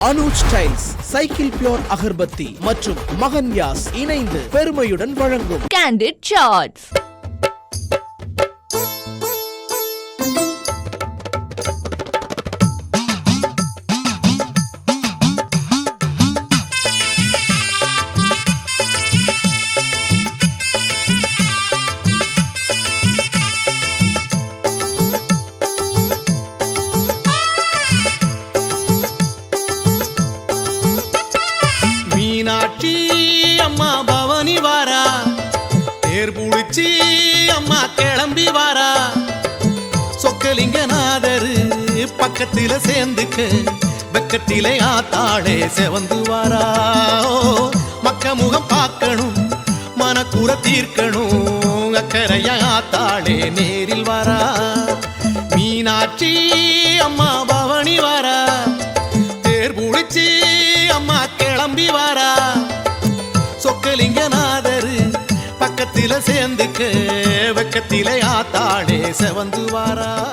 Anuj tiles cycle pure Agarbathi மற்றும் மகன் யாஸ் இணைந்து பெருமையுடன் வழங்கும். கேண்டிட் சார்ட்ஸ் மீனாட்சி அம்மா பவனி வாரா. தேர் புளிச்சி அம்மா கிளம்பி வாரா. சொக்கலிங்கநாதரு பக்கத்தில சேர்ந்துக்க வெக்கத்திலே ஆத்தாளே செவந்து வாரா. மக்க முகம் பார்க்கணும் மனக்குற தீர்க்கணும் அக்கறையா ஆத்தாளே நேரில் வாரா. மீனாட்சி அம்மா பவனி வாரா. சேர்ந்துக்க வெக்கத்திலே ஆத்தாளே செவந்து வாரா.